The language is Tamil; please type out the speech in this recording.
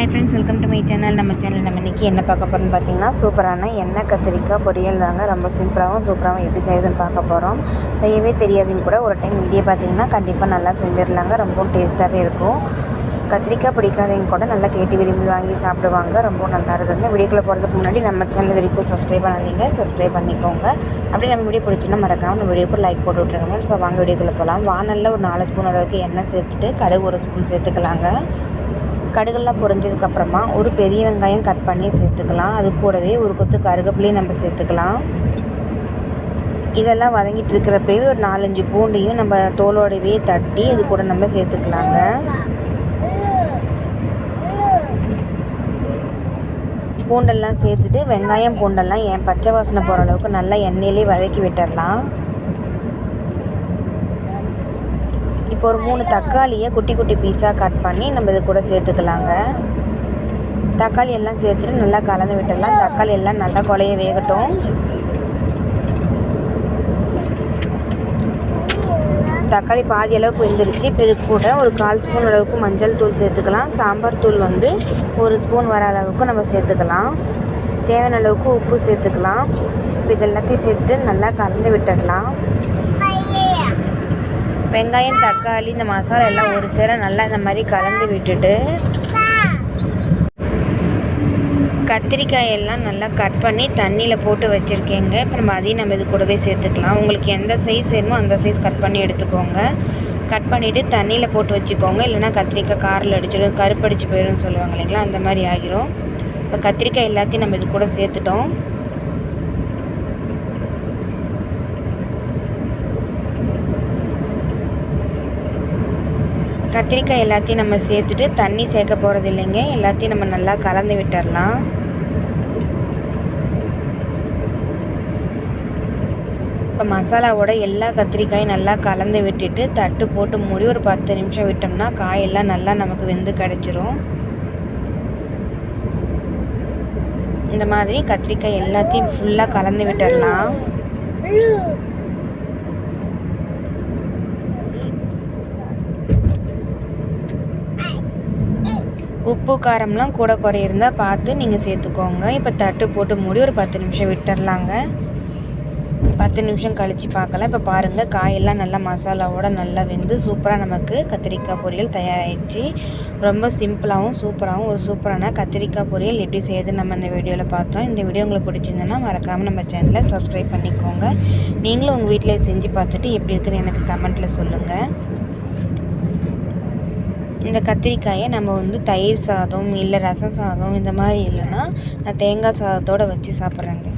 Hi friends welcome to my channel நம்ம சேனல் நம்ம இன்றைக்கி என்ன பார்க்க போகிறோம்னு பார்த்தீங்கன்னா சூப்பரான எண்ணெய் கத்திரிக்காய் பொரியல் தாங்க. ரொம்ப சிம்பிளாகவும் சூப்பராகவும் எப்படி செய்யுதுன்னு பார்க்க போகிறோம் செய்யவே தெரியாதுன்னு கூட ஒரு டைம் வீடியோ பார்த்தீங்கன்னா கண்டிப்பாக நல்லா செஞ்சிடலாங்க. ரொம்பவும் டேஸ்ட்டாகவே இருக்கும். கத்திரிக்காய் பிடிக்காதவங்க கூட நல்லா கேட்டு விரும்பி வாங்கி சாப்பிடுவாங்க. ரொம்ப நல்லா இருக்குங்க வீடியோக்குள்ளே போகிறதுக்கு முன்னாடி நம்ம சேனல் வரைக்கும் சப்ஸ்கிரைப் பண்ணாதீங்க. சப்ஸ்கிரைப் பண்ணிக்கோங்க. அப்படி நம்ம வீடியோ பிடிச்சோன்னா மறக்காமல் நம்ம வீடியோக்கு லைக் போட்டு விட்ருங்க இப்போ வாங்க வீடியோக்குள்ளே போகலாம் வானலில் ஒரு நாலு ஸ்பூன் அளவுக்கு எண்ணெய் சேர்த்துட்டு கடுகு ஒரு ஸ்பூன் சேர்த்துக்கலாங்க. கடுகெல்லாம் பொரிஞ்சதுக்கப்புறமா ஒரு பெரிய வெங்காயம் கட் பண்ணி சேர்த்துக்கலாம். அது கூடவே ஒரு கொத்து கருகப்பிலையும் நம்ம சேர்த்துக்கலாம். இதெல்லாம் வதங்கிட்டு இருக்கிறப்பவே ஒரு நாலஞ்சு பூண்டையும் நம்ம தோலோடவே தட்டி இது கூட நம்ம சேர்த்துக்கலாங்க. பூண்டெல்லாம் சேர்த்துட்டு வெங்காயம் பூண்டெல்லாம் என் பச்சை வாசனை போகிற அளவுக்கு நல்லா எண்ணெயிலே வதக்கி விட்டுடலாம் இப்போ ஒரு மூணு தக்காளியை குட்டி குட்டி பீஸாக கட் பண்ணி நம்ம இது கூட சேர்த்துக்கலாங்க. தக்காளி எல்லாம் சேர்த்துட்டு நல்லா கலந்து விட்டுடலாம். தக்காளி எல்லாம் நல்லா குழைய வேகட்டும். தக்காளி பாதி அளவுக்கு வெந்துருச்சு இப்போ இது கூட ஒரு கால் ஸ்பூன் அளவுக்கு மஞ்சள் தூள் சேர்த்துக்கலாம். சாம்பார் தூள் வந்து ஒரு ஸ்பூன் வர அளவுக்கு நம்ம சேர்த்துக்கலாம். தேவையான அளவுக்கு உப்பு சேர்த்துக்கலாம். இப்போ இது எல்லாத்தையும் சேர்த்துட்டு நல்லா கலந்து விட்டுடலாம். வெங்காயம் தக்காளி இந்த மசாலா எல்லாம் ஒரு சேர நல்லா இந்த மாதிரி கலந்து விட்டுட்டு கத்திரிக்காய் எல்லாம் நல்லா கட் பண்ணி தண்ணியில் போட்டு வச்சுருக்கேங்க. இப்போ நம்ம அதையும் நம்ம இது கூடவே சேர்த்துக்கலாம். உங்களுக்கு எந்த சைஸ் வேணுமோ அந்த சைஸ் கட் பண்ணி எடுத்துக்கோங்க. கட் பண்ணிவிட்டு தண்ணியில் போட்டு வச்சுக்கோங்க. இல்லைனா கத்திரிக்காய் காரில் அடிச்சிடும் கருப்படிச்சு போயிடும்னு சொல்லுவாங்க இல்லைங்களா? அந்த மாதிரி ஆகிரும். இப்போ கத்திரிக்காய் எல்லாத்தையும் நம்ம இது கூட சேர்த்துட்டோம். கத்திரிக்காய் எல்லாத்தையும் நம்ம சேர்த்துட்டு தண்ணி சேர்க்க போகிறது இல்லைங்க. எல்லாத்தையும் நம்ம நல்லா கலந்து விட்டுடலாம் இப்போ மசாலாவோட எல்லா கத்திரிக்காயும் நல்லா கலந்து விட்டுட்டு தட்டு போட்டு மூடி ஒரு பத்து நிமிஷம் விட்டோம்னா காயெல்லாம் நல்லா நமக்கு வெந்து கிடச்சிரும். இந்த மாதிரி கத்திரிக்காய் எல்லாத்தையும் ஃபுல்லாக கலந்து விட்டுடலாம் உப்பு காரம்லாம் கூட குறையிருந்தால் பார்த்து நீங்கள் சேர்த்துக்கோங்க. இப்போ தட்டு போட்டு மூடி ஒரு பத்து நிமிஷம் விட்டுடலாங்க பத்து நிமிஷம் கழித்து பார்க்கலாம். இப்போ பாருங்கள் காயெல்லாம் நல்லா மசாலாவோட நல்லா வெந்து சூப்பராக நமக்கு கத்திரிக்காய் பொரியல் தயாராகிடுச்சு ரொம்ப சிம்பிளாகவும் சூப்பராகவும் ஒரு சூப்பரான கத்திரிக்காய் பொரியல் எப்படி செய்யுது நம்ம இந்த வீடியோவில் பார்த்தோம். இந்த வீடியோ உங்களுக்கு பிடிச்சிருந்ததுன்னா மறக்காமல் நம்ம சேனலை சப்ஸ்கிரைப் பண்ணிக்கோங்க. நீங்களும் உங்கள் வீட்டில் செஞ்சு பார்த்துட்டு எப்படி இருக்குன்னு எனக்கு கமெண்ட்டில் சொல்லுங்கள் இந்த கத்திரிக்காயை நம்ம வந்து தயிர் சாதம் இல்லை ரசம் சாதம் இந்த மாதிரி இல்லைன்னா நான் தேங்காய் சாதத்தோடு வச்சு சாப்பிட்றேங்க.